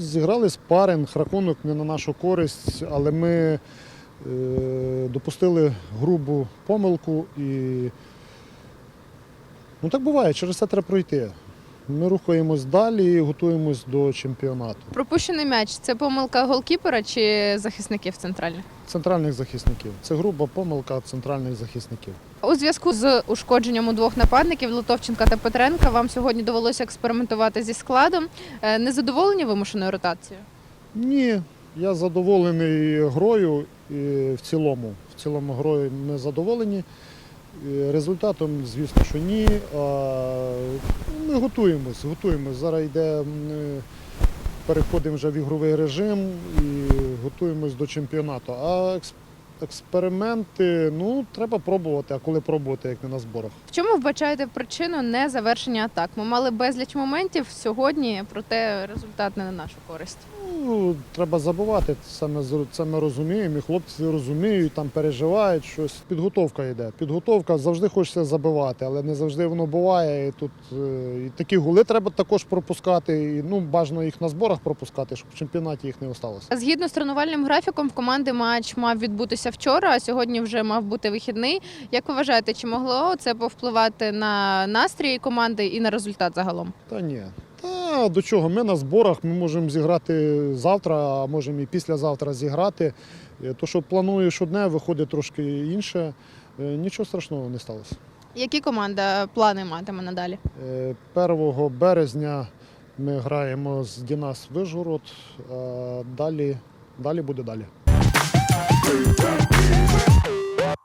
Зіграли спаринг, рахунок не на нашу користь, але ми е, допустили грубу помилку і ну так буває, через це треба пройти. Ми рухаємось далі і готуємось до чемпіонату. Пропущений м'яч це помилка голкіпера чи захисників центральних? Центральних захисників. Це груба помилка центральних захисників. У зв'язку з ушкодженням у двох нападників Литовченка та Петренка вам сьогодні довелося експериментувати зі складом. Е, Незадоволені вимушеною ротацією? Ні, я задоволений грою і в цілому. В цілому грою ми задоволені. Результатом, звісно, що ні. А, Ми готуємось, готуємось. Зараз йде, е, переходимо вже в ігровий режим і готуємось до чемпіонату. А експерименти, ну, треба пробувати, а коли пробувати, як не на зборах. В чому вбачаєте причину незавершення атак? Ми мали безліч моментів сьогодні, проте результат не на нашу користь. Ну, треба забувати, це ми, це ми розуміємо, і хлопці розуміють, там переживають щось. Підготовка йде. Підготовка завжди хочеться забивати, але не завжди воно буває. І тут е, і такі голи треба також пропускати. І, ну, бажано їх на зборах пропускати, щоб в чемпіонаті їх не осталося. Згідно з тренувальним графіком, в команди матч мав відбутися вчора, а сьогодні вже мав бути вихідний. Як ви вважаєте, чи могло це повпливати на настрій команди і на результат загалом? Та ні. Та до чого? Ми на зборах ми можемо зіграти завтра, а можемо і післязавтра зіграти. Е, То, що плануєш одне, виходить трошки інше. Е, Нічого страшного не сталося. Які команда плани матиме надалі? Е, 1 березня ми граємо з Дінас Вижгород, а далі, далі буде далі. Freedom.